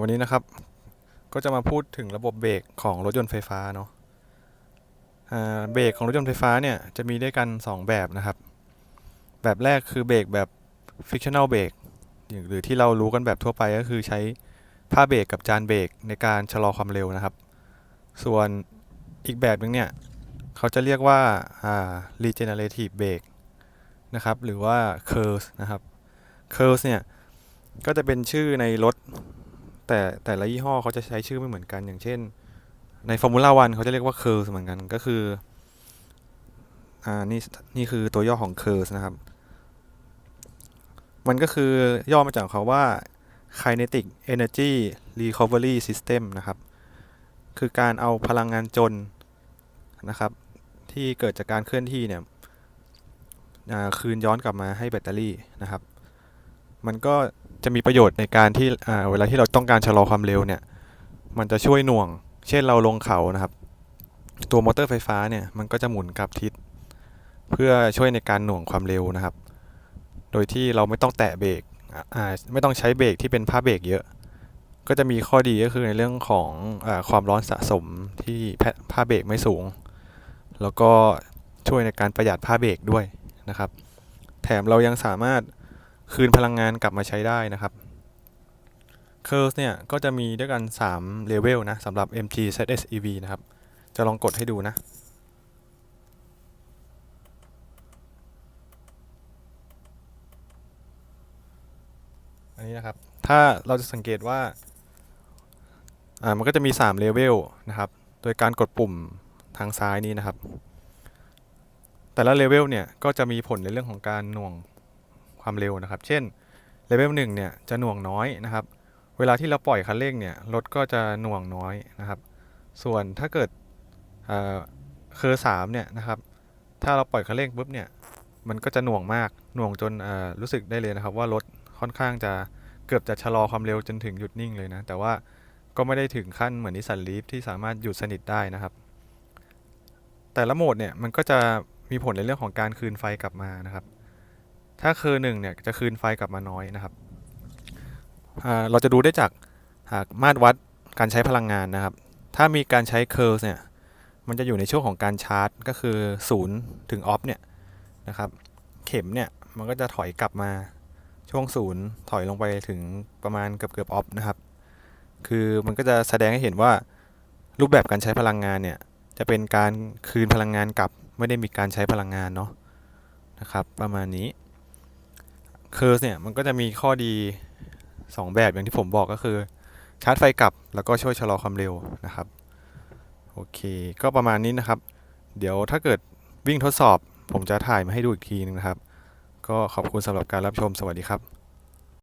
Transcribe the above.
วันนี้นะครับก็จะมาพูดถึงระบบเบรกของรถยนต์ไฟฟ้าเนาะเบรกของรถยนต์ไฟฟ้าเนี่ยจะมีด้วยกัน 2 แบบนะครับ แบบแรกคือเบรกแบบ frictional brake หรือที่เรารู้กันแบบทั่วไปก็คือใช้ผ้าเบรกกับจานเบรกในการชะลอความเร็วนะครับ ส่วนอีกแบบหนึงเนี่ยเขาจะเรียกว่าอ่า regenerative brake นะครับหรือว่า curves นะครับ curves เนี่ยก็จะเป็นชื่อในรถ แต่แต่ละยี่ห้อเขาจะใช้ชื่อไม่เหมือนกัน อย่างเช่น ใน Formula One เขาจะเรียกว่า Curves เหมือนกันก็คืออ่านี่นี่คือตัวย่อของ Curves นะครับ มันก็คือย่อมาจากคำว่า Kinetic Energy Recovery System นะครับ คือการเอาพลังงานจนนะครับ ที่เกิดจากการเคลื่อนที่เนี่ยคืนย้อนกลับมาให้แบตเตอรี่นะครับ มันก็ จะมีประโยชน์ในการที่เวลาที่เราต้องการชะลอความเร็วเนี่ย มันจะช่วยหน่วง เช่นเราลงเขานะครับ ตัวมอเตอร์ไฟฟ้าเนี่ยมันก็จะหมุนกลับทิศ เพื่อช่วยในการหน่วงความเร็วนะครับ โดยที่เราไม่ต้องแตะเบรกไม่ต้องใช้เบรกที่เป็นผ้าเบรกเยอะ ก็จะมีข้อดีก็คือในเรื่องของอความร้อนสะสมที่แพผ้าเบรกไม่สูง แล้วก็ช่วยในการประหยัดผ้าเบรกด้วยนะครับ แถมเรายังสามารถ คืนพลังงานกลับมาใช้ได้นะครับ Curves เนี่ย ก็จะมีด้วยกัน3 level นะสำหรับ MG ZS EV นะครับ จะลองกดให้ดูนะ อันนี้นะครับ ถ้าเราจะสังเกตว่า อ่า มันก็จะมี3 level นะครับ โดยการกดปุ่มทางซ้ายนี้นะครับ แต่ละ level เนี่ย ก็จะมีผลในเรื่องของการหน่วง ความเร็วนะครับ เช่น level 1เนี่ยจะหน่วงน้อยนะครับ เวลาที่เราปล่อยคันเร่งเนี่ยรถก็จะหน่วงน้อยนะครับ ส่วนถ้าเกิดเเคอร์สามเนี่ยนะครับ ถ้าเราปล่อยคันเร่งปุ๊บเนี่ยมันก็จะหน่วงมากหน่วงจนรู้สึกได้เลยนะครับ ว่ารถค่อนข้างจะเกือบจะชะลอความเร็วจนถึงหยุดนิ่งเลยนะ แต่ว่าก็ไม่ได้ถึงขั้นเหมือนนิสสันลีฟที่สามารถหยุดสนิทได้นะครับ แต่ละโหมดเนี่ยมันก็จะมีผลในเรื่องของการคืนไฟกลับมานะครับ ถ้าคอร์หนึ่งเนี่ยจะคืนไฟกลับมาน้อยนะครับ เราจะดูได้จากหากมาตรวัดการใช้พลังงานนะครับ ถ้ามีการใช้เคอร์เนี่ย มันจะอยู่ในช่วงของการชาร์จ ก็คือ 0 ถึงออฟเนี่ยนะครับ เข็มเนี่ยมันก็จะถอยกลับมาช่วงศูนย์ถอยลงไปถึงประมาณเกือบเกือบออฟนะครับ คือมันก็จะแสดงให้เห็นว่ารูปแบบการใช้พลังงานเนี่ยจะเป็นการคืนพลังงานกลับ ไม่ได้มีการใช้พลังงานเนาะนะครับ ประมาณนี้ เคอร์เนี่ยมันก็จะมีข้อดีสองแบบอย่างที่ผมบอกก็คือ ชาร์จไฟกลับ แล้วก็ช่วยชะลอความเร็วนะครับ โอเค ก็ประมาณนี้นะครับ เดี๋ยวถ้าเกิดวิ่งทดสอบ ผมจะถ่ายมาให้ดูอีกทีนึงนะครับ ก็ขอบคุณสำหรับการรับชมสวัสดีครับ